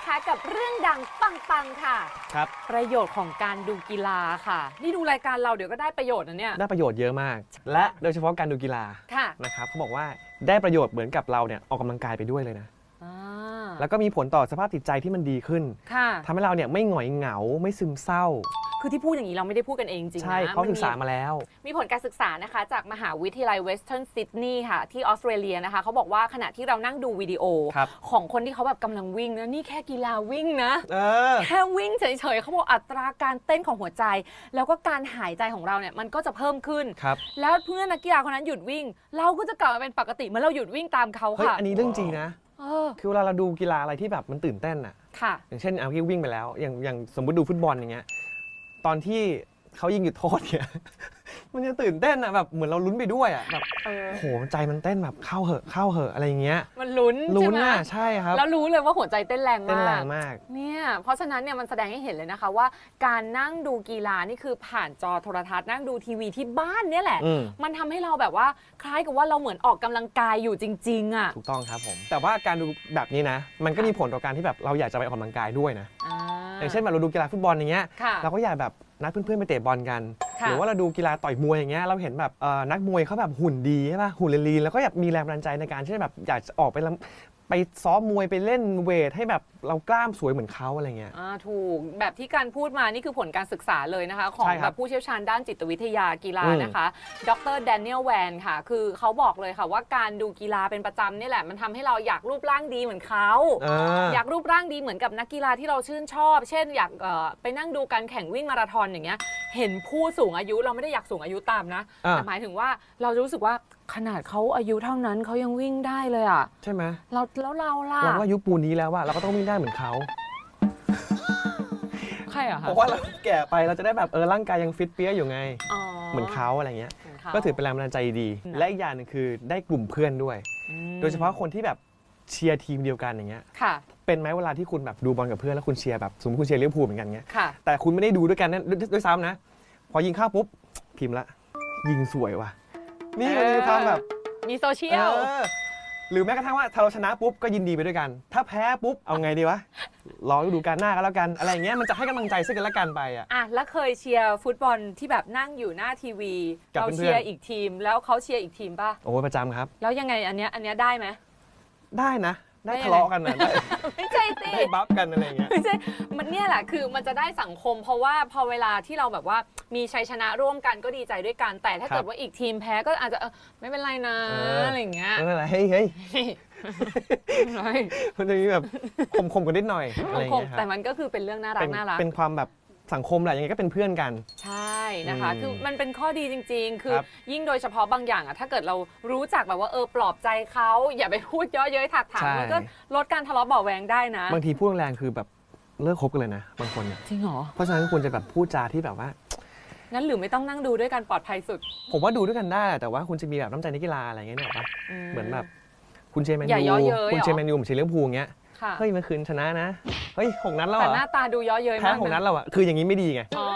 นะคะกับเรื่องดังปังๆค่ะ ครับ ประโยชน์ของการดูกีฬาค่ะ นี่ดูรายการเราเดี๋ยวก็ได้ประโยชน์นะเนี่ย ได้ประโยชน์เยอะมาก และโดยเฉพาะการดูกีฬาค่ะ นะครับเขาบอกว่าได้ประโยชน์เหมือนกับเราเนี่ยออกกำลังกายไปด้วยเลยนะ อ่า แล้วก็มีผลต่อสภาพจิตใจที่มันดีขึ้นค่ะ ทำให้เราเนี่ยไม่หงอยเหงาไม่ซึมเศร้า คือที่พูดอย่างนี้เราไม่ได้พูดกันเองจริงๆนะใช่เขาศึกษามาแล้ว มีผลการศึกษานะคะจากมหาวิทยาลัยเวสเทิร์นซิดนีย์ค่ะ ที่ออสเตรเลียนะคะเขาบอกว่าขณะที่เรานั่งดูวิดีโอ ครับ ของคนที่เขาแบบกำลังวิ่งนะนี่แค่กีฬาวิ่งนะ เออ แค่วิ่งเฉยๆเขาบอกอัตราการเต้นของหัวใจ แล้วก็การหายใจของเราเนี่ยมันก็จะเพิ่มขึ้น ครับ แล้วเพื่อนนักกีฬาคนนั้นหยุดวิ่ง เราก็จะกลับมาเป็นปกติเมื่อเราหยุดวิ่งตามเขาเฮ้ย ค่ะอันนี้เรื่องจริงนะ เออคือเวลาเราดูกีฬาอะไรที่แบบมันตื่นเต้นอะ ค่ะ อย่างเช่นเอาที่วิ่งไปแล้ว อย่างอย่างสมมติดูฟุตบอลอย่างเงี้ย ตอนที่เขายิงจุดโทษเนี่ย มันจะตื่นเต้นอะแบบเหมือนเราลุ้นไปด้วยอะแบบเออ โหใจมันเต้นแบบเข้าเหอะเข้าเหอะอะไรอย่างเงี้ยมันลุ้นลุ้ใช่นไหมอะใช่ครับ แล้วรู้เลยว่าหัวใจเต้นแรงเต้นมาแรก งมาก เนี่ยเพราะฉะนั้นเนี่ยมันแสดงให้เห็นเลยนะคะว่า การนั่งดูกีฬานี่คือผ่านจอโทรทัศน์นั่งดูทีวีที่บ้านเนี่ยแหละ อืม มันทำให้เราแบบว่าคล้ายกับว่าเราเหมือนออกกำลังกายอยู่จริง ๆอะถูกต้องครับผม แต่ว่าการดูแบบนี้นะ มันก็มีผลต่อการที่แบบเราอยากจะไปออกกำลังกายด้วยนะ อ่า อย่างเช่นแบบเราดูกีฬาฟุตบอลอย่างเงี้ยค่ะ เราก็อยากแบบนัดเพื่อนๆไปเตะบอลกัน ค่ะ หรือว่าเราดูกีฬาต่อยมวยอย่างเงี้ยเราเห็นแบบเอ่อนักมวยเขาแบบหุ่นดีใช่ป่ะหุ่นลีนๆแล้วก็อยากมีแรงบันดาลใจในการที่จะแบบอยากจะออกไปลำไป ซ้อมมวยไปเล่นเวทให้แบบเรากล้ามสวยเหมือนเขาอะไรเงี้ย อ่าถูกแบบที่การพูดมานี่คือผลการศึกษาเลยนะคะ ของใช่คแบรับบผู้เชี่ยวชาญด้านจิตวิทยากีฬาอืมนะคะ ดรแดเนียลแวนค่ะ คือเขาบอกเลยค่ะว่าการดูกีฬาเป็นประจำนี่แหละมันทำให้เราอยากรูปร่างดีเหมือนเขาเอออยากรูปร่างดีเหมือนกับนักกีฬาที่เราชื่นชอบ เช่น อยากเอ่อไปนั่งดูการแข่งวิ่งมาราธอนอย่างเงี้ย เห็นผู้สูงอายุเราไม่ได้อยากสูงอายุตามนะ อ่า แต่หมายถึงว่าเราจะรู้สึกว่า ขนาดเขาอายุเท่านั้นเขายังวิ่งได้เลยอะใช่ไหมเราแล้วเราล่ะเราก็อายุปูนนี้แล้วว่าเราก็ต้องวิ่งได้เหมือนเขาใครอะเพคะราะว่าเราแก่ไปเราจะได้แบบเออร่างกายยังฟิตเปี้ยอยู่ไงเหมือนเขาอะไรเงี้ยเหมือนเขาก็ถือเป็นแรงบันดาลใจดี นะ และอีกอย่างหนึงคือได้กลุ่มเพื่อนด้วย อืมโดยเฉพาะคนที่แบบเชียร์ทีมเดียวกันอย่างเงี้ย ค่ะเป็นไหมเวลาที่คุณแบบดูบอลกับเพื่อนแล้วคุณเชียร์แบบสมมติคุณเชียร์ลิเวอร์พูลเหมือนกันเงี้ย ค่ะ แต่คุณไม่ได้ดูด้วยกันนะด้วยด้วยซ้ำนะ พอยิงเข้าปุ๊บพิมพ์ละ ยิงสวยว่ะ นี่มันมีความแบบมีโซเชียลเออหรือแม้กระทั่งว่าถ้าเราชนะปุ๊บก็ยินดีไปด้วยกัน ถ้าแพ้ปุ๊บเอาไงดีวะ รอฤดูกาลหน้าก็แล้วกัน อะไรอย่างเงี้ยมันจะให้กำลังใจซึ่งกันและกันไปอะ อะแล้วเคยเชียร์ฟุตบอลที่แบบนั่งอยู่หน้าทีวี กับเราเพื่อนๆ เชียร์อีกทีม แล้วเขาเชียร์อีกทีมป่ะ โอ้ยประจำครับ แล้วยังไงอันเนี้ยอันเนี้ยได้ไหมได้นะ ได้ได้ยังไงทะเลาะกันนะได้ไม่ใช่สิได้บัฟกันอะไรอย่างเงี้ย ไม่ใช่ มันเนี่ยแหละคือมันจะได้สังคม เพราะว่าพอเวลาที่เราแบบว่ามีชัยชนะร่วมกันก็ดีใจด้วยกัน แต่ถ้าครับเกิดว่าอีกทีมแพ้ก็อาจจะเออไม่เป็นไรนะเอออ อะไรอย่างเงี้ยไม่เป็นไรเฮ้ยเฮ้ยไม่มันจะมีแบบคมๆกันนิดหน่อยอะไรอย่างคงเงี้ยคแต่รับมันก็คือเป็นเรื่องน่ารัเป็กนน่ารัก เป็นความแบบ สังคมแหละยังไงก็เป็นเพื่อนกัน ใช่นะคะ อืมคือมันเป็นข้อดีจริง ๆ คือครับยิ่งโดยเฉพาะบางอย่างอะถ้าเกิดเรารู้จักแบบว่าเออปลอบใจเขาอย่าไปพูดเย่อเย้ยถักถางใช่ มันก็ลดการทะเลาะเบาะแวงได้นะบางทีพูดแรงๆคือแบบเลิกคบกันเลยนะบางคนเนี่ยจริงเหรอเพราะฉะนั้นควรจะแบบพูดจาที่แบบว่า งั้นหรือไม่ต้องนั่งดูด้วยกันปลอดภัยสุดผมว่าดูด้วยกันได้แหละแต่ว่าคุณจะมีแบบน้ำใจนักกีฬาอะไรเงี้ยเนี่ยหรอปะเหมือนแบบคุณเชียร์แมนอย่ายูเยาะเย้ยคุณเชียร์เหรอแมนยูผมเชียร์ลิเวอร์พูลอย่างเงี้ย ค่ะเฮ้ยเมื่อคืนชนะนะเฮ้ยหกนัดแล้วแต่เหรอหน้าตาดูเย่อเย้ยแพ้มากหกนัดนะแล้วอะคืออย่างนี้ไม่ดีไงอ๋อ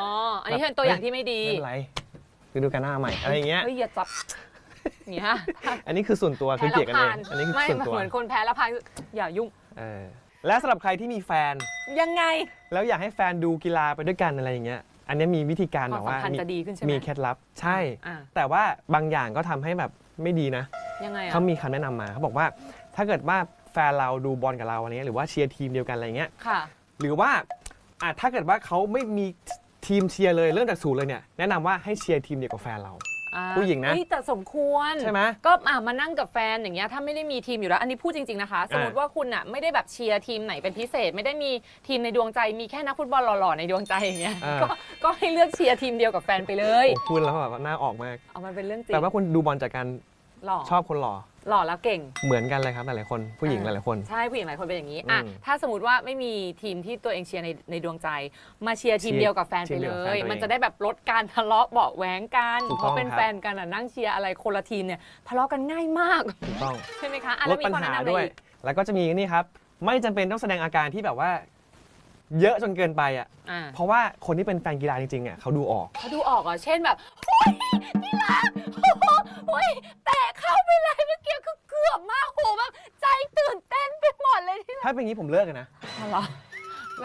อันนี้เป็นตัวอย่างที่ไม่ดีไม่เป็นไรคือดูกันหน้าใหม่อะไรอย่างเงี้ยเฮ้ยอย่าจับอย่างเงี้ยอันนี้คือส่วนตัวคือแพ้เกลีแล้ยวดกันเอพางนอันนี้คือไม่ส่วนตัวเหมือนคนแพ้แล้วพานอย่ายุ่ง เออและสำหรับใครที่มีแฟน ยังไง แล้วอยากให้แฟนดูกีฬาไปด้วยกันอะไรอย่างเงี้ย อันเนี้ยมีวิธีการคแบวามบว่าสัมพันธ์มีจะดีขึ้นใช่ไหมมีเคล็ดลับ ใช่ อะแต่ว่าบางอย่างก็ทำให้แบบไม่ดีนะ ยังไงอะ เขามีคำแนะนำมาเขาบอกว่าถ้าเกิดว่า แฟนเราดูบอลกับเราอะไรเงี้ยหรือว่าเชียร์ทีมเดียวกันอะไรเงี้ยค่ะ หรือว่าอะถ้าเกิดว่าเขาไม่มีทีมเชียร์เลยเริ่มจากศูนย์เลยเนี่ยแนะนำว่าให้เชียร์ทีมเดียวกับแฟนเรา อ่าผู้หญิงนะเฮ้ยแต่สมควรใช่ไหมก็อะมานั่งกับแฟนอย่างเงี้ยถ้าไม่ได้มีทีมอยู่แล้ว อันนี้พูดจริง ๆนะคะ สมมติว่าคุณอะไม่ได้แบบเชียร์ทีมไหนเป็นพิเศษ ไม่ได้มีทีมในดวงใจมีแค่นักฟุตบอลหล่อๆในดวงใจอย่างเงี้ยอ่า ก็ก็ให้เลือกเชียร์ทีมเดียวกับแฟนไปเลย โอ้พูดแล้วแบบว่าหน้าออกมากเอามันเป็นเรื่องจริงแต่ว่าคุณดูบอลจากการหล่อชอบคนหล่อ หล่อแล้วเก่ง เหมือนกันเลยครับหลายๆคนผู้หญิงหอ่าลายๆคน ใช่ผู้หญิงหลายคนเป็นอย่างนี้อะอืมถ้าสมมติว่าไม่มีทีมที่ตัวเองเชียร์ในในดวงใจ มาเชียร์ทีมเชียร์เดียวกับแฟนทีไปมเดีเลยวกับแฟนย ตัวเองมันจะได้แบบลดการทะเลาะเบาะแว้งกันถูกเพต้องราะเป็นครับ แฟนกันอะนั่งเชียร์อะไรคนละทีมเนี่ยทะเลาะกันง่ายมากถูกต้องใช่ไหมคะอะลแล้วดมีปัญข้อแนะหานำอะไรด้วย อีกแล้วก็จะมีนี่ครับ ไม่จำเป็นต้องแสดงอาการที่แบบว่า เยอะจนเกินไปอะอ่าเพราะว่าคนที่เป็นแฟนกีฬาจริงๆอะเขาดูออก เขาดูออกอะเช่นแบบโอ้ย อย่างนี้ผมเลิกกันนะ อ๋อเหรอ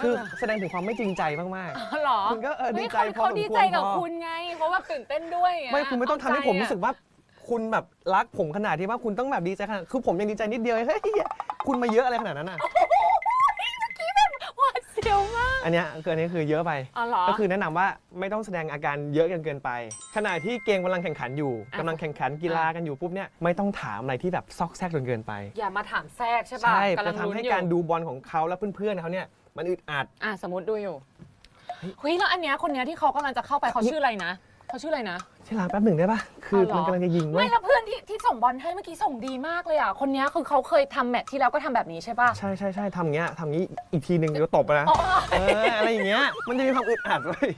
คือแสดงถึงความไม่จริงใจมากอ๋อเหรอคุณก็เออฮ้ยดีใจเขาพอเขาสมควรดีใจกับพอคุณไง เพราะว่าตื่นเต้นด้วยงๆไม่คุณไม่ต้องทำให้ผมรู้สึกเอาใจว่า คุณแบบรักผมขนาดที่ว่าคุณต้องแบบดีใจขนาดคือผมยังดีใจนิดเดียวเฮ้ยคุณมาเยอะอะไรขนาดนั้นอะอะ อันเนี้ยคืออันนี้คือเยอะไป อ๋อเหรอ ก็คือแนะนำว่าไม่ต้องแสดงอาการเยอะเกินเกินไปขณะที่เกมกำลังแข่งขันอยู่อะ กำลังแข่งขันกีฬากันอยู่ปุ๊บเนี่ยไม่ต้องถามอะไรที่แบบซอกแซกจนเกินไป อย่ามาถามแทรกใช่ป่ะใช่กำลัจะงทำลุ้นให้อยู่การดูบอลของเขาและเพื่อนๆเขาเนี่ยมันอึดอัด อะสมมติดูอยู่เฮ้ยแล้วอันเนี้ยคนเนี้ยที่เขากำลังจะเข้าไปเขาชื่ออะไรนะเขาชื่ออะไรนะใช่ลาแป๊บหนึ่งได้ปะคือเอาเหรอมันกำลังจะยิงเว้ไม่ยแล้วเพื่อนที่ที่ส่งบอลให้เมื่อกี้ส่งดีมากเลยอะ คนเนี้ยคือเขาเคยทำแมตช์ที่แล้วก็ทำแบบนี้ใช่ป่ะ ใช่ใช่ใช่ทำอย่างเงี้ยทำอย่างงี้อีกทีหนึ่งเดี๋ยวตบไปนะอ๋อ เอออะไรอย่างเงี้ยมันจะมีความอึดอัดเว้ย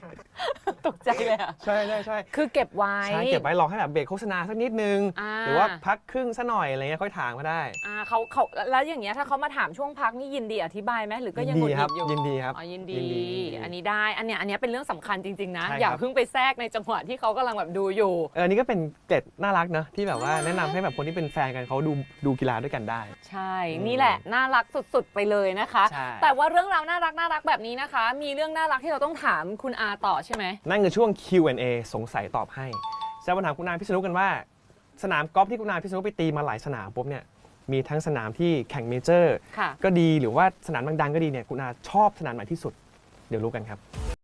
ตกใจเลยอะ ใช่ใช่ใช่คือเก็บไว้ ใช่เก็บไว้รอให้แบบเบรกโฆษณาสักนิดนึง อ่า หรือว่าพักครึ่งซะหน่อยอะไรเงี้ยค่อยถามก็ได้อ่าเขาเขาแล้วอย่างเงี้ยถ้าเขามาถามช่วงพักนี่ยินดีอธิบายไหมหรือก็ยังหงุดหครังิดอยู่ ยินดีครับอ๋อยินดี ยินดี อันนี้ได้ อันเนี้ยอันเนี้ยเป็นเรื่องสำคัญจริง ๆ นะ ใช่ครับ อย่าเพิ่งไปแทรกในจังหวะที่เขากำลังแบบดูอยู่เออนี่ก็เป็นเกร็ดน่ารักเนอะที่แบบว่าแนะนำให้แบบคนที่เป็นแฟนกันเขาดูดูกีฬาด้วยกันได้ ใช่อืมนี่แหละน่ารักสุดๆไปเลยนะคะ ใช่ แต่ว่าเรื่องราวน่ารักน่ารักแบบนี้นะคะ มีเรื่องน่ารักที่เราต้องถามคุณอาต่อใช่ไหมนั่นคือช่วง Q&A สงสัยตอบให้จะมาถามคุณอาพิษณุกันว่า สนามกอล์ฟที่คุณอาพิษณุไปตีมาหลายสนามปุ๊บเนี่ยมีทั้งสนามที่แข่งเมเจอร์ ค่ะ ก็ดีหรือว่าสนามดังๆก็ดีเนี่ยคุณอาชอบสนามไหนที่สุด เดี๋ยวรู้กันครับ